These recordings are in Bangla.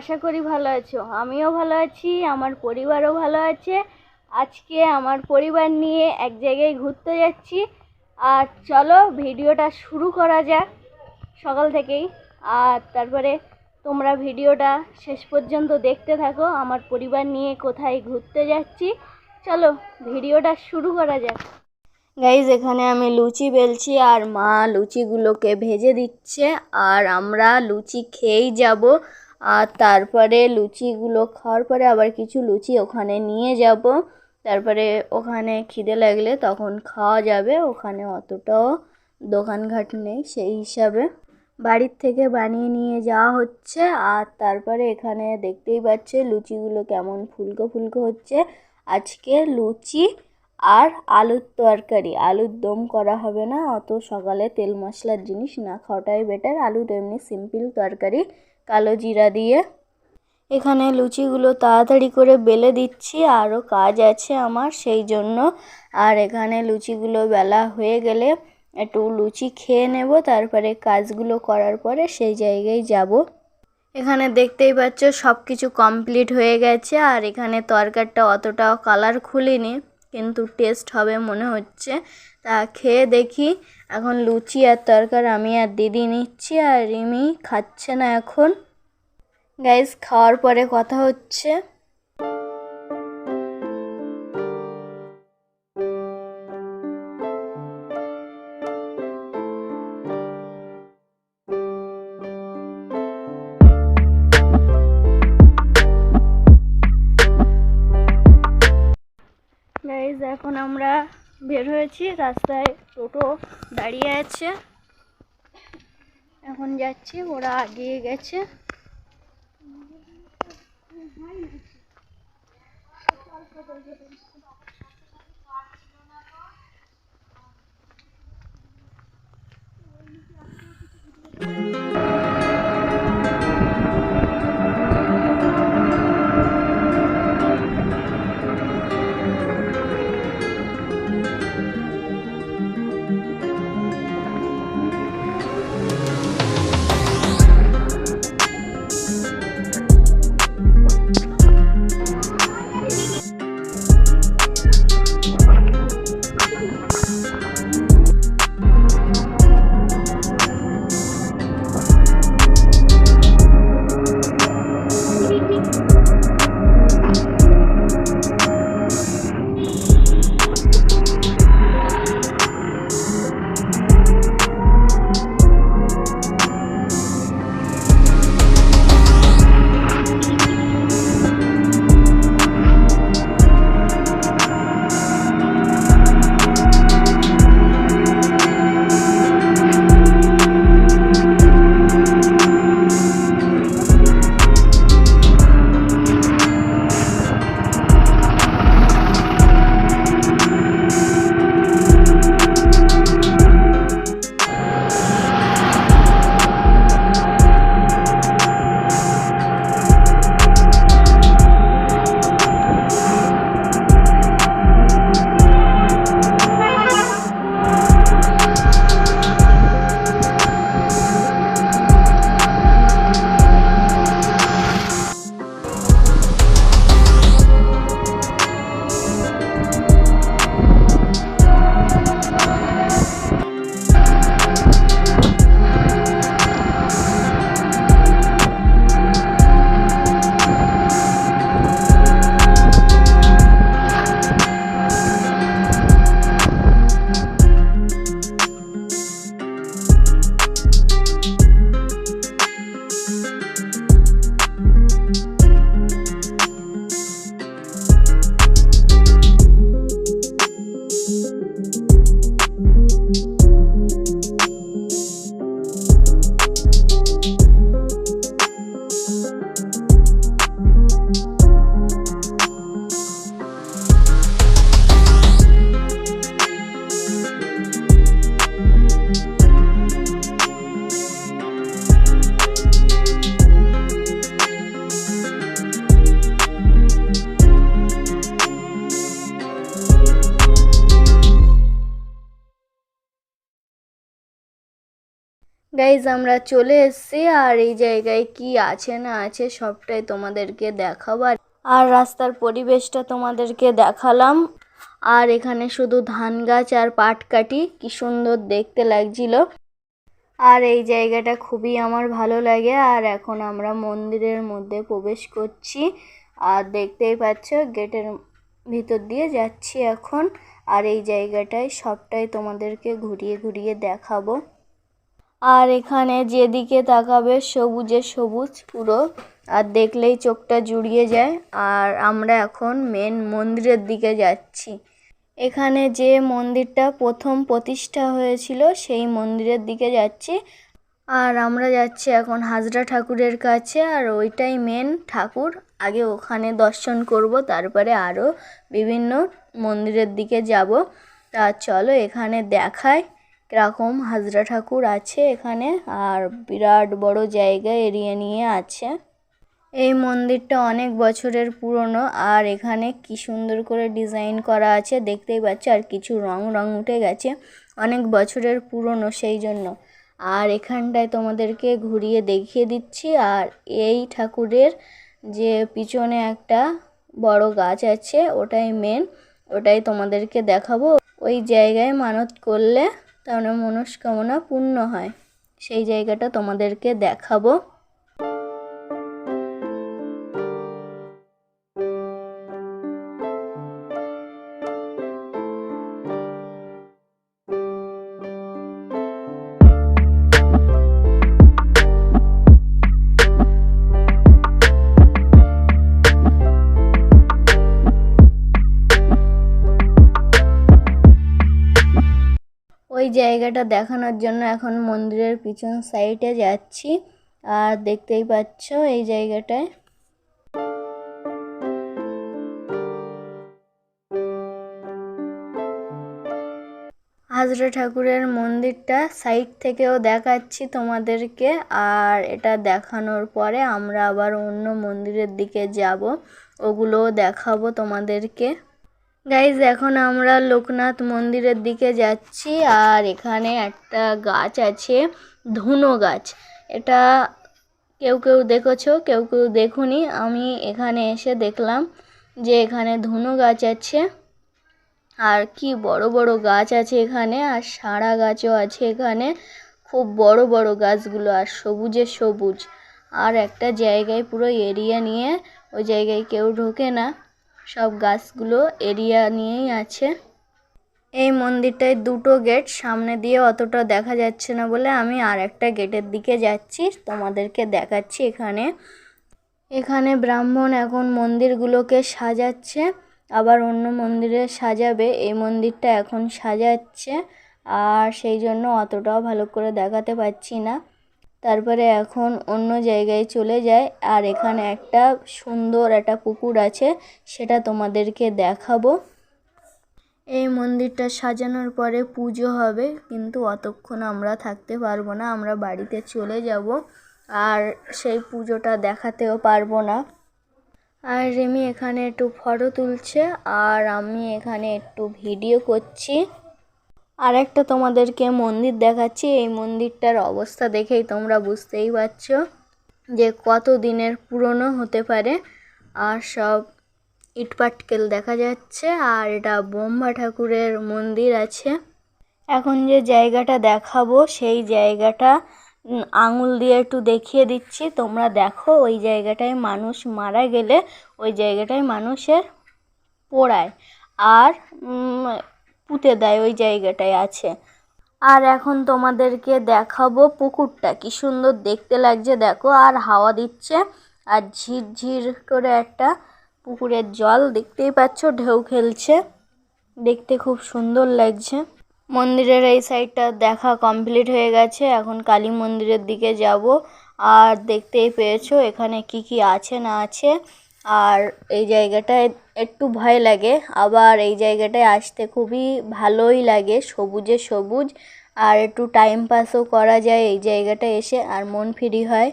আশা করি ভালো আছো। আমিও ভালো আছি, আমার পরিবারও ভালো আছে। আজকে আমার পরিবার নিয়ে এক জায়গায় ঘুরতে যাচ্ছি। আর চলো ভিডিওটা শুরু করা যাক সকাল থেকেই। আর তারপরে তোমরা ভিডিওটা শেষ পর্যন্ত দেখতে থাকো, আমার পরিবার নিয়ে কোথায় ঘুরতে যাচ্ছি। চলো ভিডিওটা শুরু করা যাক। গাইজ এখানে আমি লুচি বেলছি আর মা লুচিগুলোকে ভেজে দিচ্ছে। আর আমরা লুচি খেয়েই যাব। আর তারপরে লুচিগুলো খাওয়ার পরে আবার কিছু লুচি ওখানে নিয়ে যাব। তারপরে ওখানে খিদে লাগলে তখন খাওয়া যাবে, ওখানে অতটাও দোকানঘাট নেই সেই হিসাবে। বাড়ির থেকে বানিয়ে নিয়ে যাওয়া হচ্ছে আর তারপরে এখানে দেখতেই পাচ্ছে লুচিগুলো কেমন ফুলকো ফুলকো হচ্ছে। আজকে লুচি আর আলুর তরকারি, আলুর দম করা হবে না, অত সকালে তেল মশলার জিনিস না, খাওয়াটাই বেটার আলুর এমনি সিম্পল তরকারি। কালো জিরা দিয়ে। এখানে লুচিগুলো তাড়াতাড়ি করে বেলে দিচ্ছি আরও কাজ আছে আমার সেই জন্য। আর এখানে লুচিগুলো বেলা হয়ে গেলে একটু লুচি খেয়ে নেব, তারপরে কাজগুলো করার পরে সেই জায়গায় যাব। এখানে দেখতেই পাচ্ছ সব কিছু কমপ্লিট হয়ে গেছে, আর এখানে তরকারটা অতটাও কালার খুলিনি। কিন্তু টেস্ট হবে মনে হচ্ছে। তা খেয়ে দেখি, এখন লুচি আর তরকার আমি আর দিদি নিচ্ছি আর রিমি খাচ্ছে না এখন। গাইস খাওয়ার পরে কথা হচ্ছে। গাইজ এখন আমরা বের হয়েছি, রাস্তায় টোটো দাঁড়িয়ে আছে এখন যাচ্ছি, ওরা আগিয়ে গেছে গাইজ আমরা চলে এসেছি, আর এই জায়গায় কি আছে না আছে সবটাই তোমাদেরকে দেখাবো। আর- আর রাস্তার পরিবেশটা তোমাদেরকে দেখালাম। আর এখানে শুধু ধান গাছ আর পাট কাটি কি সুন্দর দেখতে লাগছিল। আর এই জায়গাটা খুবই আমার ভালো লাগে, আর এখন আমরা মন্দিরের মধ্যে প্রবেশ করছি। আর দেখতেই পাচ্ছ, গেটের ভিতর দিয়ে যাচ্ছি এখন। আর এই জায়গাটায় সবটাই তোমাদেরকে ঘুরিয়ে ঘুরিয়ে দেখাবো। আর এখানে যেদিকে তাকাবে সবুজে সবুজ পুরো। আর দেখলেই চোখটা জুড়িয়ে যায়। আর আমরা এখন মেন মন্দিরের দিকে যাচ্ছি। এখানে যে মন্দিরটা প্রথম প্রতিষ্ঠা হয়েছিল, সেই মন্দিরের দিকে যাচ্ছি। আর আমরা যাচ্ছি এখন হাজরা ঠাকুরের কাছে। আর ওইটাই মেন ঠাকুর। আগে ওখানে দর্শন করব, তারপরে আরও বিভিন্ন মন্দিরের দিকে যাব। তা চলো এখানে দেখায়। কীরকম হাজরা ঠাকুর আছে এখানে আর বিরাট বড় জায়গা এরিয়া নিয়ে আছে। এই মন্দিরটা অনেক বছরের পুরনো আর এখানে কি সুন্দর করে ডিজাইন করা আছে দেখতেই পাচ্ছ আর কিছু রং রং উঠে গেছে অনেক বছরের পুরনো সেই জন্য। আর এখানটায় তোমাদেরকে ঘুরিয়ে দেখিয়ে দিচ্ছি আর এই ঠাকুরের যে পিছনে একটা বড় গাছ আছে ওটাই মেন ওটাই তোমাদেরকে দেখাবো। ওই জায়গায় মানত করলে তাহলে মনস্কামনা পূর্ণ হয়। সেই জায়গাটা তোমাদেরকে দেখাবো। জায়গাটা দেখানোর জন্য এখন মন্দিরের পিছন সাইডে যাচ্ছি। আর দেখতেই পাচ্ছ এই জায়গাটায়। হাজরা ঠাকুরের মন্দিরটা সাইড থেকেও দেখাচ্ছি তোমাদেরকে। আর এটা দেখানোর পরে আমরা আবার অন্য মন্দিরের দিকে যাব। ওগুলোও দেখাবো তোমাদেরকে। গাইজ এখন আমরা লোকনাথ মন্দিরের দিকে যাচ্ছি আর এখানে একটা গাছ আছে, ধুনো গাছ। এটা কেউ কেউ দেখেছ, কেউ কেউ দেখুনি। আমি এখানে এসে দেখলাম যে এখানে ধুনো গাছ আছে আর কি বড় বড় গাছ আছে এখানে আর সারা গাছও আছে এখানে। খুব বড় বড় গাছগুলো আর সবুজে সবুজ। আর একটা জায়গায় পুরো এরিয়া নিয়ে ওই জায়গায় কেউ ঢোকে না। সব গাছগুলো এরিয়া নিয়েই আছে। এই মন্দিরটায় দুটো গেট, সামনে দিয়ে অতটা দেখা যাচ্ছে না বলে আমি আর একটা গেটের দিকে যাচ্ছি, তোমাদেরকে দেখাচ্ছি এখানে। এখানে ব্রাহ্মণ এখন মন্দিরগুলোকে সাজাচ্ছে, আবার অন্য মন্দিরে সাজাবে। এই মন্দিরটা এখন সাজাচ্ছে, আর সেই জন্য অতটাও ভালো করে দেখাতে পাচ্ছি না। তারপরে এখন অন্য জায়গায় চলে যায়। আর এখানে একটা সুন্দর একটা পুকুর আছে, সেটা তোমাদেরকে দেখাবো। এই মন্দিরটা সাজানোর পরে পুজো হবে, কিন্তু অতক্ষণ আমরা থাকতে পারব না, আমরা বাড়িতে চলে যাব। আর সেই পুজোটা দেখাতেও পারব না। আর রেমি এখানে একটু ফটো তুলছে, আর আমি এখানে একটু ভিডিও করছি। আর একটা তোমাদেরকে মন্দির দেখাচ্ছি। এই মন্দিরটার অবস্থা দেখেই তোমরা বুঝতেই পারছ যে কত দিনের পুরনো হতে পারে। আর সব ইটপাটকেল দেখা যাচ্ছে, আর এটা ব্রহ্মা ঠাকুরের মন্দির আছে। এখন যে জায়গাটা দেখাবো, সেই জায়গাটা আঙুল দিয়ে একটু দেখিয়ে দিচ্ছি। তোমরা দেখো, ওই জায়গাটায় মানুষ মারা গেলে, ওই জায়গাটায় মানুষের পোড়ায়। আর পুঁতে দেয়, ওই জায়গাটায় আছে। আর এখন তোমাদেরকে দেখাবো পুকুরটা, কি সুন্দর দেখতে লাগছে, দেখো, আর হাওয়া দিচ্ছে, আর ঝিরঝির করে একটা পুকুরের জল, দেখতেই পাচ্ছ, ঢেউ খেলছে, দেখতে খুব সুন্দর লাগছে। মন্দিরের এই সাইডটা দেখা কমপ্লিট হয়ে গেছে, এখন কালী মন্দিরের দিকে যাব, আর দেখতেই পেয়েছ এখানে কি কি আছে না আছে, আর এই জায়গাটায় একটু ভয় লাগে। আবার এই জায়গাটায় আসতে খুবই ভালোই লাগে, সবুজে সবুজ। আর একটু টাইম পাসও করা যায় এই জায়গাটায় এসে, আর মন ফ্রি হয়।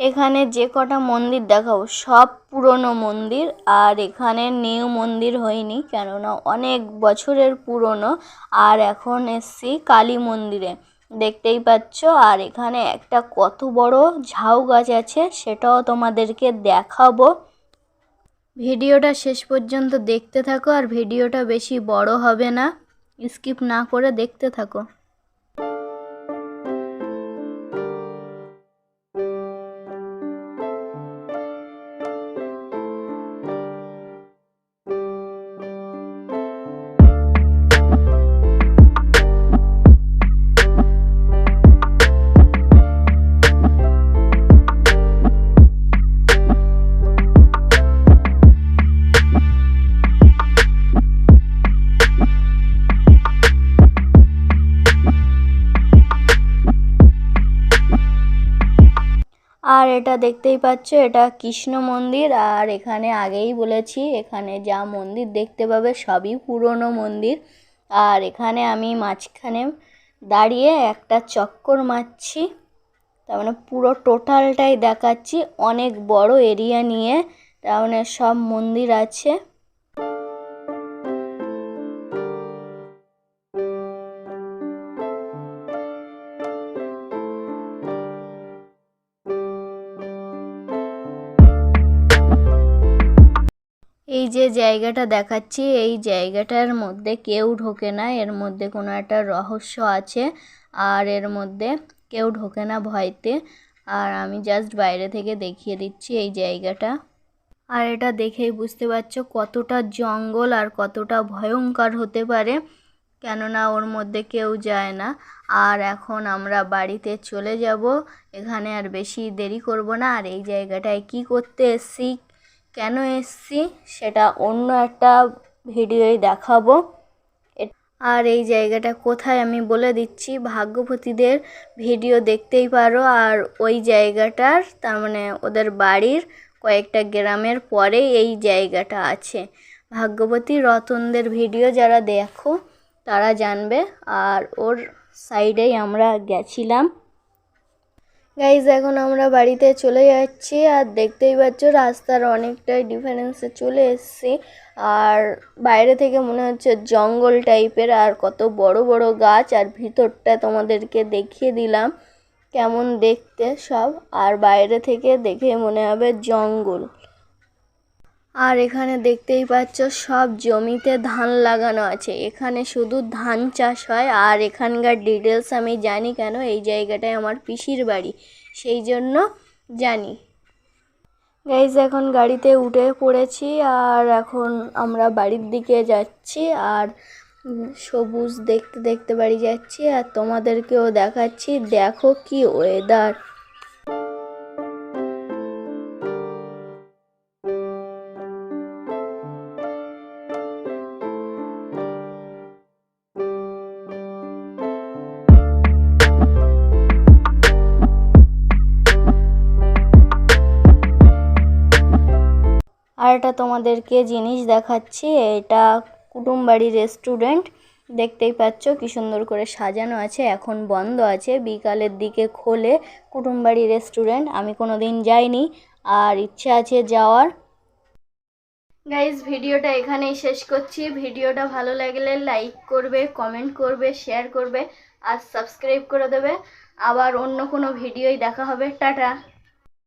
এখানে যে কটা মন্দির দেখাবো, সব পুরনো মন্দির। আর এখানে নিউ মন্দির হয়নি, কেননা অনেক বছরের পুরনো। আর এখন এসছি কালী মন্দিরে। দেখতেই পাচ্ছ, আর এখানে একটা কত বড় ঝাউ গাছ আছে, সেটাও তোমাদেরকে দেখাবো। ভিডিওটা শেষ পর্যন্ত দেখতে থাকো আর ভিডিওটা বেশি বড় হবে না। স্কিপ না করে দেখতে থাকো। আর এটা দেখতেই পাচ্ছ, এটা কৃষ্ণ মন্দির। আর এখানে আগেই বলেছি, এখানে যা মন্দির দেখতে পাবে সবই পুরনো মন্দির। আর এখানে আমি মাঝখানে দাঁড়িয়ে একটা চক্কর মারছি। তার মানে পুরো টোটালটাই দেখাচ্ছি। অনেক বড় এরিয়া নিয়ে। তার মানে সব মন্দির আছে। যে জায়গাটা দেখাচ্ছি, এই জায়গাটার মধ্যে কেউ ঢোকে না। এর মধ্যে কোনো একটা রহস্য আছে আর এর মধ্যে কেউ ঢোকে না ভয়তে। আর আমি জাস্ট বাইরে থেকে দেখিয়ে দিচ্ছি এই জায়গাটা। আর এটা দেখেই বুঝতে পারছ কতটা জঙ্গল আর কতটা ভয়ঙ্কর হতে পারে, কেননা ওর মধ্যে কেউ যায় না। আর এখন আমরা বাড়িতে চলে যাব, এখানে আর বেশি দেরি করব না। আর এই জায়গাটায় কি করতে এসছি কেন এসছি সেটা অন্য একটা ভিডিওয় দেখাবো। আর এই জায়গাটা কোথায় আমি বলে দিচ্ছি, ভাগ্যবতীদের ভিডিও দেখতেই পারো। আর ওই জায়গাটার, তার মানে ওদের বাড়ির কয়েকটা গ্রামের পরে এই জায়গাটা আছে। ভাগ্যবতী রতনদের ভিডিও যারা দেখো, তারা জানবে। আর ওর সাইডেই আমরা গেছিলাম। গাইজ এখন আমরা বাড়িতে চলে যাচ্ছি আর দেখতেই পাচ্ছ রাস্তার অনেকটাই ডিফারেন্সে চলে এসছি। আর বাইরে থেকে মনে হচ্ছে জঙ্গল টাইপের আর কত বড় বড় গাছ আর ভিতরটা তোমাদেরকে দেখিয়ে দিলাম কেমন দেখতে সব। আর বাইরে থেকে দেখে মনে হবে জঙ্গল। আর এখানে দেখতেই পাচ্ছ সব জমিতে ধান লাগানো আছে। এখানে শুধু ধান চাষ হয় আর এখানকার ডিটেলস আমি জানি কেন এই জায়গাটায় আমার পিসির বাড়ি, সেই জন্য জানি। গাইজ এখন গাড়িতে উঠে পড়েছি আর এখন আমরা বাড়ির দিকে যাচ্ছি আর সবুজ দেখতে দেখতে বাড়ি যাচ্ছি আর তোমাদেরকেও দেখাচ্ছি। দেখো কি ওয়েদার এটা তোমাদেরকে জিনিস দেখাচ্ছি, এটা কুটুমবাড়ি রেস্টুরেন্ট। দেখতেই পাচ্ছ কি সুন্দর করে সাজানো আছে, এখন বন্ধ আছে, বিকালের দিকে খোলে কুটুমবাড়ি রেস্টুরেন্ট। আমি কোনো দিন যাইনি, আর ইচ্ছে আছে যাওয়ার। গাইজ ভিডিওটা এখানেই শেষ করছি। ভিডিওটা ভালো লাগলে লাইক করবে, কমেন্ট করবে, শেয়ার করবে, আর সাবস্ক্রাইব করে দেবে। আবার অন্য কোনো ভিডিওই দেখা হবে। টাটা!